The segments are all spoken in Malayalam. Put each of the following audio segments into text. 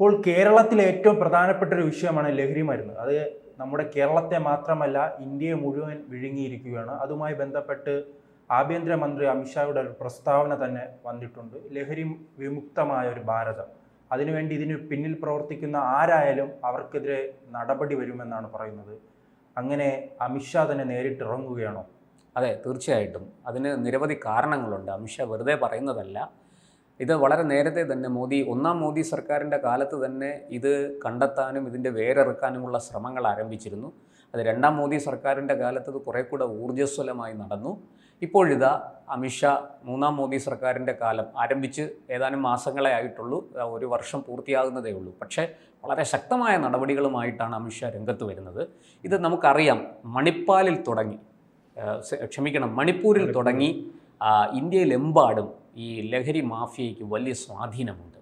ഇപ്പോൾ കേരളത്തിലെ ഏറ്റവും പ്രധാനപ്പെട്ട ഒരു വിഷയമാണ് ലഹരി മരുന്ന്. അത് നമ്മുടെ കേരളത്തെ മാത്രമല്ല ഇന്ത്യയെ മുഴുവൻ വിഴുങ്ങിയിരിക്കുകയാണ്. അതുമായി ബന്ധപ്പെട്ട് ആഭ്യന്തരമന്ത്രി അമിത്ഷായുടെ ഒരു പ്രസ്താവന തന്നെ വന്നിട്ടുണ്ട്. ലഹരി വിമുക്തമായ ഒരു ഭാരതം. അതിനുവേണ്ടി ഇതിന് പിന്നിൽ പ്രവർത്തിക്കുന്ന ആരായാലും അവർക്കെതിരെ നടപടി വരുമെന്നാണ് പറയുന്നത്. അങ്ങനെ അമിത്ഷാ തന്നെ നേരിട്ട് ഇറങ്ങുകയാണോ അതെ തീർച്ചയായിട്ടും. അതിന് നിരവധി കാരണങ്ങളുണ്ട്. അമിത്ഷാ വെറുതെ പറയുന്നതല്ല. ഇത് വളരെ നേരത്തെ തന്നെ മോദി ഒന്നാം മോദി സർക്കാരിന്റെ കാലത്ത് തന്നെ ഇത് കണ്ടെത്താനും ഇതിന്റെ വേരെറുക്കാനുമുള്ള ശ്രമങ്ങൾ ആരംഭിച്ചിരുന്നു. അത് രണ്ടാം മോദി സർക്കാരിന്റെ കാലത്ത് ഇത് കുറേ കൂടെ ഊർജസ്വലമായി നടന്നു. ഇപ്പോഴിതാ അമിത്ഷാ മൂന്നാം മോദി സർക്കാരിന്റെ കാലം ആരംഭിച്ച് ഏതാനും മാസങ്ങളെ ആയിട്ടുള്ളൂ. ഒരു വർഷം പൂർത്തിയാകുന്നതേ ഉള്ളൂ. പക്ഷേ വളരെ ശക്തമായ നടപടികളുമായിട്ടാണ് അമിത്ഷാ രംഗത്ത് വരുന്നത്. ഇത് നമുക്കറിയാം മണിപ്പാലിൽ തുടങ്ങി. ക്ഷമിക്കണം മണിപ്പൂരിൽ തുടങ്ങി ഇന്ത്യയിലെമ്പാടും ഈ ലഹരി മാഫിയയ്ക്ക് വലിയ സ്വാധീനമുണ്ട്.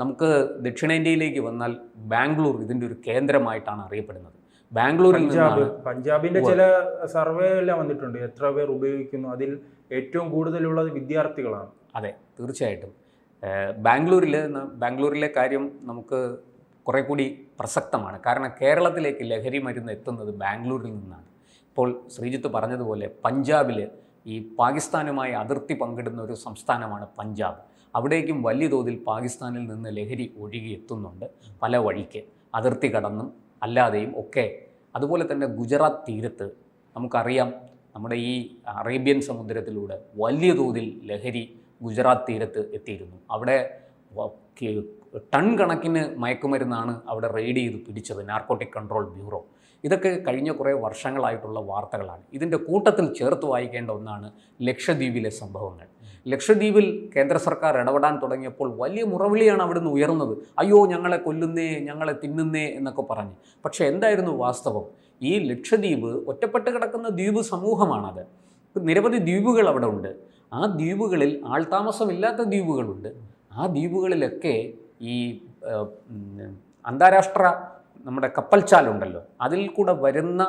നമുക്ക് ദക്ഷിണേന്ത്യയിലേക്ക് വന്നാൽ ബാംഗ്ലൂർ ഇതിന്റെ ഒരു കേന്ദ്രമായിട്ടാണ് അറിയപ്പെടുന്നത്. ബാംഗ്ലൂരിൽ പഞ്ചാബ് പഞ്ചാബിന്റെ ചില സർവേ എല്ലാം വന്നിട്ടുണ്ട്. എത്ര പേർ ഉപയോഗിക്കുന്നു? അതിൽ ഏറ്റവും കൂടുതലുള്ളത് വിദ്യാർത്ഥികളാണ്. അതെ തീർച്ചയായിട്ടും. ബാംഗ്ലൂരിൽ ബാംഗ്ലൂരിലെ കാര്യം നമുക്ക് കുറേ കൂടി പ്രസക്തമാണ്. കാരണം കേരളത്തിലേക്ക് ലഹരി മരുന്ന് എത്തുന്നത് ബാംഗ്ലൂരിൽ നിന്നാണ്. ഇപ്പോൾ ശ്രീജിത്ത് പറഞ്ഞതുപോലെ പഞ്ചാബിൽ ഈ പാകിസ്ഥാനുമായി അതിർത്തി പങ്കിടുന്ന ഒരു സംസ്ഥാനമാണ് പഞ്ചാബ്. അവിടേക്കും വലിയ തോതിൽ പാകിസ്ഥാനിൽ നിന്ന് ലഹരി ഒഴുകി എത്തുന്നുണ്ട് പല വഴിക്ക്. അതിർത്തി കടന്നും അല്ലാതെയും ഒക്കെ. അതുപോലെ തന്നെ ഗുജറാത്ത് തീരത്ത് നമുക്കറിയാം നമ്മുടെ ഈ അറേബ്യൻ സമുദ്രത്തിലൂടെ വലിയ തോതിൽ ലഹരി ഗുജറാത്ത് തീരത്ത് എത്തിയിരുന്നു. അവിടെ ടൺ കണക്കിന് മയക്കുമരുന്നാണ് അവിടെ റെയ്ഡ് ചെയ്ത് പിടിച്ചത് നാർക്കോട്ടിക് കൺട്രോൾ ബ്യൂറോ. ഇതൊക്കെ കഴിഞ്ഞ കുറേ വർഷങ്ങളായിട്ടുള്ള വാർത്തകളാണ്. ഇതിന്റെ കൂട്ടത്തിൽ ചേർത്ത് വായിക്കേണ്ട ഒന്നാണ് ലക്ഷദ്വീപിലെ സംഭവങ്ങൾ. ലക്ഷദ്വീപിൽ കേന്ദ്ര സർക്കാർ ഇടപെടാൻ തുടങ്ങിയപ്പോൾ വലിയ മുറവിളിയാണ് അവിടുന്ന് ഉയർന്നത്. അയ്യോ ഞങ്ങളെ കൊല്ലുന്നേ ഞങ്ങളെ തിന്നുന്നേ എന്നൊക്കെ പറഞ്ഞ്. പക്ഷേ എന്തായിരുന്നു വാസ്തവം? ഈ ലക്ഷദ്വീപ് ഒറ്റപ്പെട്ട് കിടക്കുന്ന ദ്വീപ് സമൂഹമാണത്. നിരവധി ദ്വീപുകൾ അവിടെ ഉണ്ട്. ആ ദ്വീപുകളിൽ ആൾതാമസമില്ലാത്ത ദ്വീപുകളുണ്ട്. ആ ദ്വീപുകളിലൊക്കെ ഈ അന്താരാഷ്ട്ര നമ്മുടെ കപ്പൽച്ചാലുണ്ടല്ലോ അതിൽ കൂടെ വരുന്ന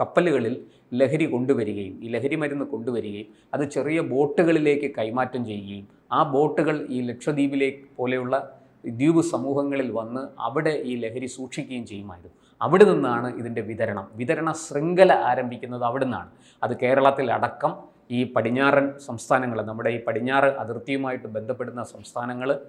കപ്പലുകളിൽ ലഹരി കൊണ്ടുവരികയും ഈ ലഹരി മരുന്ന് കൊണ്ടുവരികയും അത് ചെറിയ ബോട്ടുകളിലേക്ക് കൈമാറ്റം ചെയ്യുകയും ആ ബോട്ടുകൾ ഈ ലക്ഷദ്വീപിലേക്ക് പോലെയുള്ള ദ്വീപ് സമൂഹങ്ങളിൽ വന്ന് അവിടെ ഈ ലഹരി സൂക്ഷിക്കുകയും ചെയ്യുമായിരുന്നു. അവിടെ നിന്നാണ് ഇതിന്റെ വിതരണം. വിതരണ ശൃംഖല ആരംഭിക്കുന്നത് അവിടെ നിന്നാണ് അത് കേരളത്തിലടക്കം ഈ പടിഞ്ഞാറൻ സംസ്ഥാനങ്ങൾ നമ്മുടെ ഈ പടിഞ്ഞാറ് അതിർത്തിയുമായിട്ട് ബന്ധപ്പെടുന്ന സംസ്ഥാനങ്ങൾ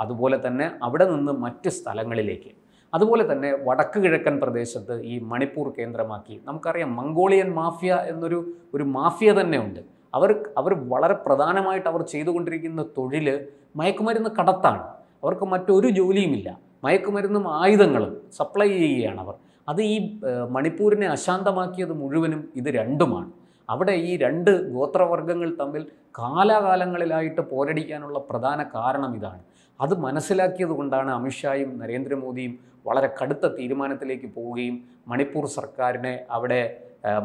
അതുപോലെ തന്നെ അവിടെ നിന്ന് മറ്റ് സ്ഥലങ്ങളിലേക്ക്. അതുപോലെ തന്നെ വടക്ക് കിഴക്കൻ പ്രദേശത്ത് ഈ മണിപ്പൂർ കേന്ദ്രമാക്കി. നമുക്കറിയാം മംഗോളിയൻ മാഫിയ എന്നൊരു ഒരു മാഫിയ തന്നെ ഉണ്ട് അവർ അവർ വളരെ പ്രധാനമായിട്ട് അവർ ചെയ്തുകൊണ്ടിരിക്കുന്ന തൊഴിൽ മയക്കുമരുന്ന് കടത്താണ്. അവർക്ക് മറ്റൊരു ജോലിയുമില്ല. മയക്കുമരുന്നും ആയുധങ്ങളും സപ്ലൈ ചെയ്യുകയാണ് അവർ. അത് ഈ മണിപ്പൂരിനെ അശാന്തമാക്കിയത് മുഴുവനും ഇത് രണ്ടുമാണ്. അവിടെ ഈ രണ്ട് ഗോത്രവർഗങ്ങൾ തമ്മിൽ കാലാകാലങ്ങളിലായിട്ട് പോരടിക്കാനുള്ള പ്രധാന കാരണം ഇതാണ്. അത് മനസ്സിലാക്കിയത് കൊണ്ടാണ് അമിത്ഷായും നരേന്ദ്രമോദിയും വളരെ കടുത്ത തീരുമാനത്തിലേക്ക് പോവുകയും മണിപ്പൂർ സർക്കാരിനെ അവിടെ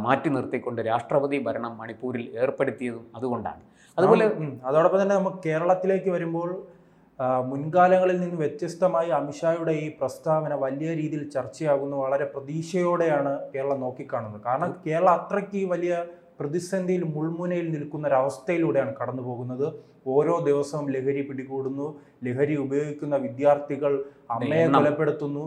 മാറ്റി നിർത്തിക്കൊണ്ട് രാഷ്ട്രപതി ഭരണം മണിപ്പൂരിൽ ഏർപ്പെടുത്തിയതും അതുകൊണ്ടാണ്. അതുപോലെ അതോടൊപ്പം തന്നെ നമുക്ക് കേരളത്തിലേക്ക് വരുമ്പോൾ മുൻകാലങ്ങളിൽ നിന്ന് വ്യത്യസ്തമായി അമിത്ഷായുടെ ഈ പ്രസ്താവന വലിയ രീതിയിൽ ചർച്ചയാകുന്നു. വളരെ പ്രതീക്ഷയോടെയാണ് കേരളം നോക്കിക്കാണുന്നത്. കാരണം കേരളം അത്രയ്ക്ക് വലിയ പ്രതിസന്ധിയിൽ മുൾമുനയിൽ നിൽക്കുന്ന ഒരവസ്ഥയിലൂടെയാണ് കടന്നു പോകുന്നത് ഓരോ ദിവസവും ലഹരി പിടികൂടുന്നു. ലഹരി ഉപയോഗിക്കുന്ന വിദ്യാർത്ഥികൾ അമ്മയെ കൊലപ്പെടുത്തുന്നു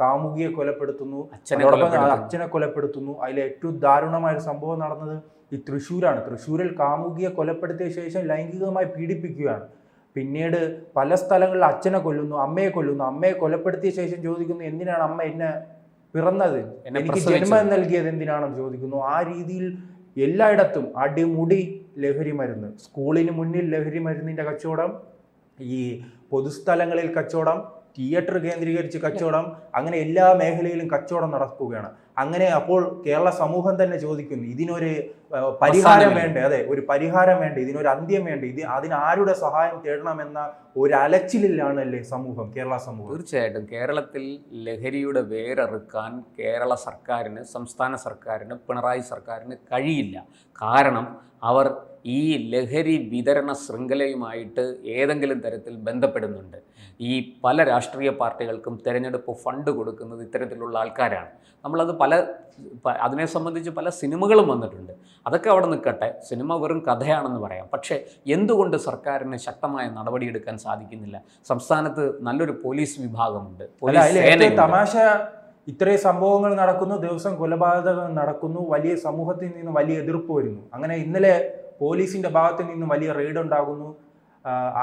കാമുകിയെ കൊലപ്പെടുത്തുന്നു അച്ഛനെ കൊലപ്പെടുത്തുന്നു. അതിലെ ഏറ്റവും ദാരുണമായ ഒരു സംഭവം നടന്നത് ഈ തൃശ്ശൂരാണ്. തൃശ്ശൂരിൽ കാമുകിയെ കൊലപ്പെടുത്തിയ ശേഷം ലൈംഗികമായി പീഡിപ്പിക്കുകയാണ്. പിന്നീട് പല സ്ഥലങ്ങളിൽ അച്ഛനെ കൊല്ലുന്നു അമ്മയെ കൊല്ലുന്നു. അമ്മയെ കൊലപ്പെടുത്തിയ ശേഷം ചോദിക്കുന്നു എന്തിനാണ് അമ്മ എന്നെ പിറന്നത്? എനിക്ക്. ജന്മം നൽകിയത് എന്തിനാണെന്ന് ചോദിക്കുന്നു. ആ രീതിയിൽ എല്ലായിടത്തും അടിമുടി ലഹരി മരുന്ന്. സ്കൂളിന് മുന്നിൽ ലഹരി മരുന്നിന്റെ കച്ചവടം ഈ പൊതുസ്ഥലങ്ങളിൽ കച്ചവടം തിയേറ്റർ കേന്ദ്രീകരിച്ച് കച്ചവടം അങ്ങനെ എല്ലാ മേഖലയിലും കച്ചവടം നടക്കുകയാണ്. അങ്ങനെ അപ്പോൾ കേരള സമൂഹം തന്നെ ചോദിക്കുന്നു ഇതിനൊരു പരിഹാരം. വേണ്ടേ? അതെ ഒരു പരിഹാരം വേണ്ടേ? ഇതിനൊരു അന്ത്യം വേണ്ടേ? ഇത് അതിന് ആരുടെ സഹായം തേടണമെന്ന ഒരു അലച്ചിലിലാണല്ലേ സമൂഹം കേരള സമൂഹം? തീർച്ചയായിട്ടും. കേരളത്തിൽ ലഹരിയുടെ വേരറുക്കാൻ കേരള സർക്കാരിന് സംസ്ഥാന സർക്കാരിന് പിണറായി സർക്കാരിന് കഴിയില്ല. കാരണം അവർ ഈ ലഹരി വിതരണ ശൃംഖലയുമായിട്ട് ഏതെങ്കിലും തരത്തിൽ ബന്ധപ്പെടുന്നുണ്ട്. ഈ പല രാഷ്ട്രീയ പാർട്ടികൾക്കും തിരഞ്ഞെടുപ്പ് ഫണ്ട് കൊടുക്കുന്നത് ഇത്തരത്തിലുള്ള ആൾക്കാരാണ്. നമ്മളത് പല അതിനെ സംബന്ധിച്ച് പല സിനിമകളും വന്നിട്ടുണ്ട്. അതൊക്കെ അവിടെ നിൽക്കട്ടെ. സിനിമ വെറും കഥയാണെന്ന് പറയാം. പക്ഷേ എന്തുകൊണ്ട് സർക്കാരിന് ശക്തമായ നടപടിയെടുക്കാൻ സാധിക്കുന്നില്ല? സംസ്ഥാനത്ത് നല്ലൊരു പോലീസ് വിഭാഗമുണ്ട്. പോലീസ് തമാശ ഇത്രയും സംഭവങ്ങൾ നടക്കുന്നു ദിവസം കൊലപാതകങ്ങൾ നടക്കുന്നു വലിയ സമൂഹത്തിൽ നിന്ന് വലിയ എതിർപ്പ് വരുന്നു. അങ്ങനെ ഇന്നലെ പോലീസിന്റെ ഭാഗത്ത് നിന്നും വലിയ റെയ്ഡ് ഉണ്ടാകുന്നു.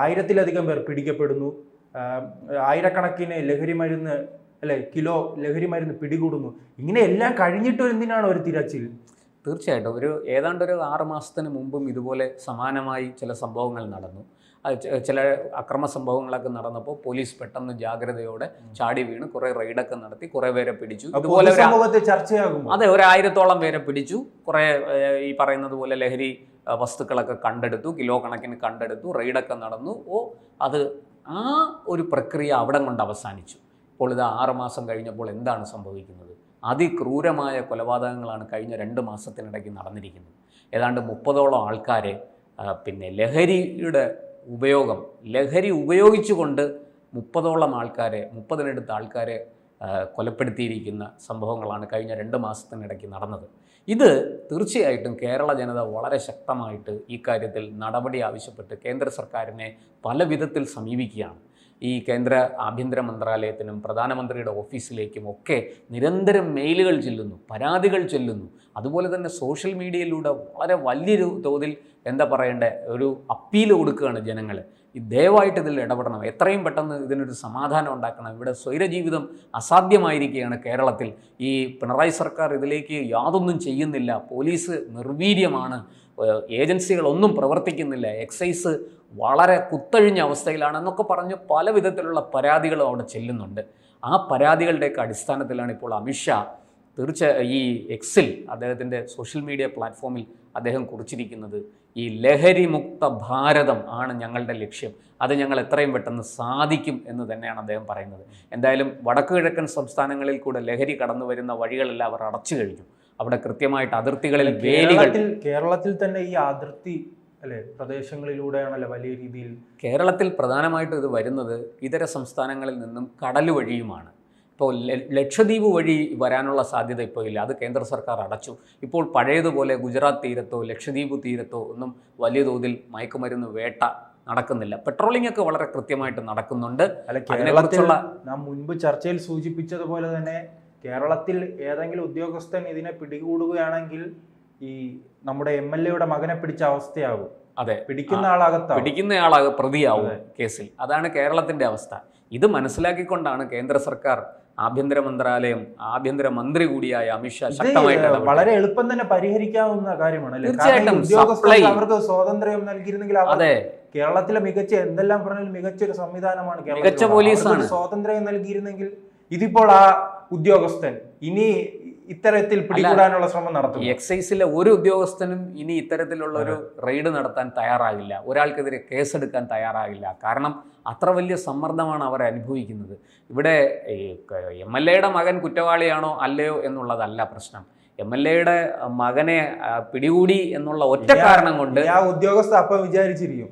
ആയിരത്തിലധികം പേർ പിടിക്കപ്പെടുന്നു. ആയിരക്കണക്കിന് ലഹരി മരുന്ന് അല്ലെ കിലോ ലഹരി മരുന്ന് പിടികൂടുന്നു ഇങ്ങനെയെല്ലാം കഴിഞ്ഞിട്ടും എന്തിനാണ് ഒരു തിരച്ചിൽ? തീർച്ചയായിട്ടും. ഒരു ഏതാണ്ട് ഒരു ആറ് മാസത്തിന് മുമ്പും ഇതുപോലെ സമാനമായി ചില സംഭവങ്ങൾ നടന്നു. ചില അക്രമ സംഭവങ്ങളൊക്കെ നടന്നപ്പോൾ പോലീസ് പെട്ടെന്ന് ജാഗ്രതയോടെ ചാടി വീണ് കുറെ റെയ്ഡൊക്കെ നടത്തി കുറെ പേരെ പിടിച്ചു. ഇതുപോലെ ചർച്ചയാകുമോ? അതെ ഒരു ആയിരത്തോളം പേരെ പിടിച്ചു. കുറെ ഈ പറയുന്നത് പോലെ ലഹരി വസ്തുക്കളൊക്കെ കണ്ടെടുത്തു കിലോ കണക്കിന് കണ്ടെടുത്തു റെയ്ഡൊക്കെ നടന്നു. ഓ അത് ആ ഒരു പ്രക്രിയ അവിടെ കൊണ്ട് അവസാനിച്ചു. ഇപ്പോൾ ഇത് ആറ് മാസം കഴിഞ്ഞപ്പോൾ എന്താണ് സംഭവിക്കുന്നത്? അതിക്രൂരമായ കൊലപാതകങ്ങളാണ് കഴിഞ്ഞ രണ്ട് മാസത്തിനിടയ്ക്ക് നടന്നിരിക്കുന്നത്. ഏതാണ്ട് മുപ്പതോളം ആൾക്കാരെ പിന്നെ ലഹരിയുടെ ഉപയോഗം ലഹരി ഉപയോഗിച്ചുകൊണ്ട് മുപ്പതോളം ആൾക്കാരെ മുപ്പതിനടുത്ത് ആൾക്കാരെ കൊലപ്പെടുത്തിയിരിക്കുന്ന സംഭവങ്ങളാണ് കഴിഞ്ഞ രണ്ട് മാസത്തിനിടയ്ക്ക് നടന്നത്. ഇത് തീർച്ചയായിട്ടും കേരള ജനത വളരെ ശക്തമായിട്ട് ഈ കാര്യത്തിൽ നടപടി ആവശ്യപ്പെട്ട് കേന്ദ്ര സർക്കാരിനെ പല വിധത്തിൽ സമീപിക്കുകയാണ്. ഈ കേന്ദ്ര ആഭ്യന്തര മന്ത്രാലയത്തിനും പ്രധാനമന്ത്രിയുടെ ഓഫീസിലേക്കും ഒക്കെ നിരന്തരം മെയിലുകൾ ചെല്ലുന്നു പരാതികൾ ചെല്ലുന്നു. അതുപോലെ തന്നെ സോഷ്യൽ മീഡിയയിലൂടെ വളരെ വലിയൊരു തോതിൽ എന്താ പറയണ്ടേ? ഒരു അപ്പീൽ കൊടുക്കുകയാണ് ജനങ്ങൾ ദയവായിട്ട് ഇതിൽ ഇടപെടണം. എത്രയും പെട്ടെന്ന് ഇതിനൊരു സമാധാനം ഉണ്ടാക്കണം. ഇവിടെ സ്വൈരജീവിതം അസാധ്യമായിരിക്കുകയാണ് കേരളത്തിൽ. ഈ പിണറായി സർക്കാർ ഇതിലേക്ക് യാതൊന്നും ചെയ്യുന്നില്ല. പോലീസ് നിർവീര്യമാണ്. ഏജൻസികളൊന്നും പ്രവർത്തിക്കുന്നില്ല. എക്സൈസ് വളരെ കുത്തഴിഞ്ഞ അവസ്ഥയിലാണെന്നൊക്കെ പറഞ്ഞ് പല വിധത്തിലുള്ള പരാതികളും അവിടെ ചെല്ലുന്നുണ്ട്. ആ പരാതികളുടെയൊക്കെ അടിസ്ഥാനത്തിലാണ് ഇപ്പോൾ അമിത്ഷാ തീർച്ച ഈ എക്സിൽ അദ്ദേഹത്തിന്റെ സോഷ്യൽ മീഡിയ പ്ലാറ്റ്ഫോമിൽ അദ്ദേഹം കുറിച്ചിരിക്കുന്നത്. ഈ ലഹരിമുക്ത ഭാരതം ആണ് ഞങ്ങളുടെ ലക്ഷ്യം. അത് ഞങ്ങൾ എത്രയും പെട്ടെന്ന് സാധിക്കും എന്ന് തന്നെയാണ് അദ്ദേഹം പറയുന്നത്. എന്തായാലും വടക്കു കിഴക്കൻ സംസ്ഥാനങ്ങളിൽ കൂടെ ലഹരി കടന്നു വരുന്ന വഴികളെല്ലാം അവർ അടച്ചു കഴിഞ്ഞു. അവിടെ കൃത്യമായിട്ട് അതിർത്തികളിൽ വേലികൾ കേരളത്തിൽ കേരളത്തിൽ തന്നെ ഈ അതിർത്തി അല്ലെ പ്രദേശങ്ങളിലൂടെയാണല്ലോ വലിയ രീതിയിൽ കേരളത്തിൽ പ്രധാനമായിട്ടും ഇത് വരുന്നത് ഇതര സംസ്ഥാനങ്ങളിൽ നിന്നും കടൽ വഴിയുമാണ്. ഇപ്പോൾ ലക്ഷദ്വീപ് വഴി വരാനുള്ള സാധ്യത ഇപ്പോൾ ഇല്ല. അത് കേന്ദ്ര സർക്കാർ അടച്ചു. ഇപ്പോൾ പഴയതുപോലെ ഗുജറാത്ത് തീരത്തോ ലക്ഷദ്വീപ് തീരത്തോ ഒന്നും വലിയ തോതിൽ മയക്കുമരുന്ന് വേട്ട നടക്കുന്നില്ല. പെട്രോളിംഗ് ഒക്കെ വളരെ കൃത്യമായിട്ട് നടക്കുന്നുണ്ട്. അതിനെക്കുറിച്ചുള്ള നാം മുൻപ് ചർച്ചയിൽ സൂചിപ്പിച്ചതുപോലെ തന്നെ കേരളത്തിൽ ഏതെങ്കിലും ഉദ്യോഗസ്ഥൻ ഇതിനെ പിടികൂടുകയാണെങ്കിൽ ഈ നമ്മുടെ എം എൽ എയുടെ മകനെ പിടിച്ച അവസ്ഥയാകും. അതെ. പിടിക്കുന്ന ആളാകത്ത പിടിക്കുന്ന പിടിക്കുന്നയാളാകെ പ്രതിയാവും കേസിൽ. അതാണ് കേരളത്തിന്റെ അവസ്ഥ. ഇത് മനസ്സിലാക്കിക്കൊണ്ടാണ് കേന്ദ്ര സർക്കാർ ആഭ്യന്തര മന്ത്രാലയം ആഭ്യന്തര മന്ത്രി കൂടിയായ അമിത്ഷാ ശക്തമായിട്ട് വളരെ എളുപ്പം തന്നെ പരിഹരിക്കാവുന്ന കാര്യമാണ്? തീർച്ചയായിട്ടും അവർക്ക് സ്വാതന്ത്ര്യം നൽകിയിരുന്നെങ്കിൽ അതെ കേരളത്തിലെ മികച്ച എന്തെല്ലാം പറഞ്ഞാലും മികച്ച ഒരു സംവിധാനമാണ്. മികച്ച പോലീസാണ്. സ്വാതന്ത്ര്യം നൽകിയിരുന്നെങ്കിൽ ഇതിപ്പോൾ ആ ഉദ്യോഗസ്ഥൻ ഇനി ഇത്തരത്തിൽ പിടികൂടാനുള്ള ശ്രമം നടത്തും. എക്സൈസിലെ ഒരു ഉദ്യോഗസ്ഥനും ഇനി ഇത്തരത്തിലുള്ള ഒരു റെയ്ഡ് നടത്താൻ തയ്യാറാകില്ല. ഒരാൾക്കെതിരെ കേസെടുക്കാൻ തയ്യാറാകില്ല. കാരണം അത്ര വലിയ സമ്മർദ്ദമാണ് അവർ അനുഭവിക്കുന്നത്. ഇവിടെ എം എൽ എയുടെ മകൻ കുറ്റവാളിയാണോ അല്ലയോ എന്നുള്ളതല്ല പ്രശ്നം. എം എൽ എയുടെ മകനെ പിടികൂടി എന്നുള്ള ഒറ്റ കാരണം കൊണ്ട് ആ ഉദ്യോഗസ്ഥ അപ്പം വിചാരിച്ചിരിക്കും.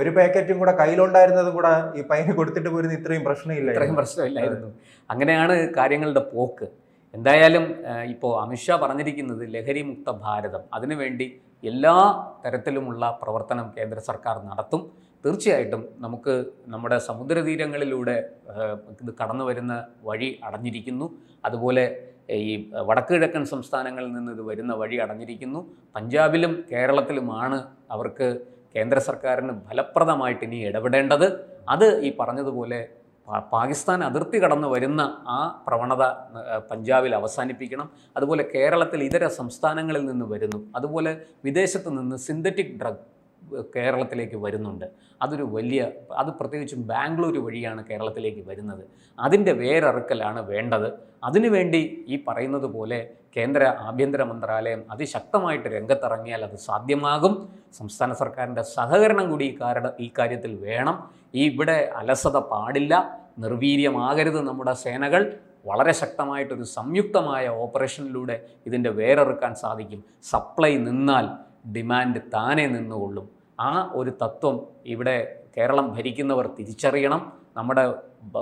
ഒരു പാക്കറ്റും കൂടെ കയ്യിലുണ്ടായിരുന്നതും കൂടെ ഈ പയ്യന് കൊടുത്തിട്ട് പോരുന്ന ഇത്രയും പ്രശ്നമില്ല ഇത്രയും പ്രശ്നമില്ലായിരുന്നു. അങ്ങനെയാണ് കാര്യങ്ങളുടെ പോക്ക്. എന്തായാലും ഇപ്പോൾ അമിത്ഷാ പറഞ്ഞിരിക്കുന്നത് ലഹരി മുക്ത ഭാരതം. അതിനുവേണ്ടി എല്ലാ തരത്തിലുമുള്ള പ്രവർത്തനം കേന്ദ്ര സർക്കാർ നടത്തും. തീർച്ചയായിട്ടും നമുക്ക് നമ്മുടെ സമുദ്രതീരങ്ങളിലൂടെ ഇത് കടന്നു വരുന്ന വഴി അടഞ്ഞിരിക്കുന്നു. അതുപോലെ ഈ വടക്ക് കിഴക്കൻ സംസ്ഥാനങ്ങളിൽ നിന്ന് ഇത് വരുന്ന വഴി അടഞ്ഞിരിക്കുന്നു. പഞ്ചാബിലും കേരളത്തിലുമാണ് അവർക്ക് കേന്ദ്ര സർക്കാരിന് ഫലപ്രദമായിട്ട് ഇനി ഇടപെടേണ്ടത്. അത് ഈ പറഞ്ഞതുപോലെ പാകിസ്ഥാൻ അതിർത്തി കടന്ന് വരുന്ന ആ പ്രവണത പഞ്ചാബിൽ അവസാനിപ്പിക്കണം. അതുപോലെ കേരളത്തിൽ ഇതര സംസ്ഥാനങ്ങളിൽ നിന്ന് വരുന്നു. അതുപോലെ വിദേശത്ത് നിന്ന് സിന്തറ്റിക് ഡ്രഗ് കേരളത്തിലേക്ക് വരുന്നുണ്ട്. അതൊരു വലിയ അത് പ്രത്യേകിച്ചും ബാംഗ്ലൂർ വഴിയാണ് കേരളത്തിലേക്ക് വരുന്നത്. അതിന്റെ വേരറുക്കലാണ് വേണ്ടത്. അതിനുവേണ്ടി ഈ പറയുന്നത് പോലെ കേന്ദ്ര ആഭ്യന്തര മന്ത്രാലയം അതിശക്തമായിട്ട് രംഗത്തിറങ്ങിയാൽ അത് സാധ്യമാകും. സംസ്ഥാന സർക്കാരിന്റെ സഹകരണം കൂടി ഈ ഈ കാര്യത്തിൽ വേണം. ഈ ഇവിടെ അലസത പാടില്ല. നിർവീര്യമാകരുത് നമ്മുടെ സേനകൾ. വളരെ ശക്തമായിട്ടൊരു സംയുക്തമായ ഓപ്പറേഷനിലൂടെ ഇതിന്റെ വേരറുക്കാൻ സാധിക്കും. സപ്ലൈ നിന്നാൽ ഡിമാൻഡ് താനെ നിന്നുകൊള്ളും. ആ ഒരു തത്വം ഇവിടെ കേരളം ഭരിക്കുന്നവർ തിരിച്ചറിയണം. നമ്മുടെ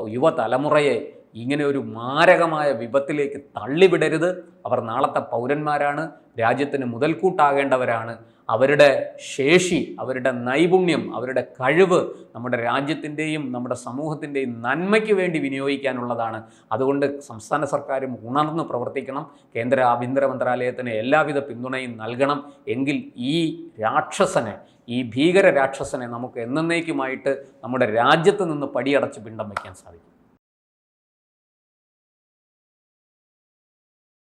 യുവതലമുറയെ ഇങ്ങനെ ഒരു മാരകമായ വിപത്തിലേക്ക് തള്ളിവിടരുത്. അവർ നാളത്തെ പൗരന്മാരാണ്. രാജ്യത്തിന് മുതൽക്കൂട്ടാകേണ്ടവരാണ്. അവരുടെ ശേഷി അവരുടെ നൈപുണ്യം അവരുടെ കഴിവ് നമ്മുടെ രാജ്യത്തിന്റെയും നമ്മുടെ സമൂഹത്തിന്റെയും നന്മയ്ക്ക് വേണ്ടി വിനിയോഗിക്കാനുള്ളതാണ്. അതുകൊണ്ട് സംസ്ഥാന സർക്കാരും ഉണർന്ന് പ്രവർത്തിക്കണം. കേന്ദ്ര ആഭ്യന്തര മന്ത്രാലയത്തിന് എല്ലാവിധ പിന്തുണയും നൽകണം. എങ്കിൽ ഈ രാക്ഷസനെ ഈ ഭീകര രാക്ഷസനെ നമുക്ക് എന്നേക്കുമായിട്ട് നമ്മുടെ രാജ്യത്ത് നിന്ന് പടിയടച്ച് പിണ്ടം വയ്ക്കാൻ സാധിക്കും.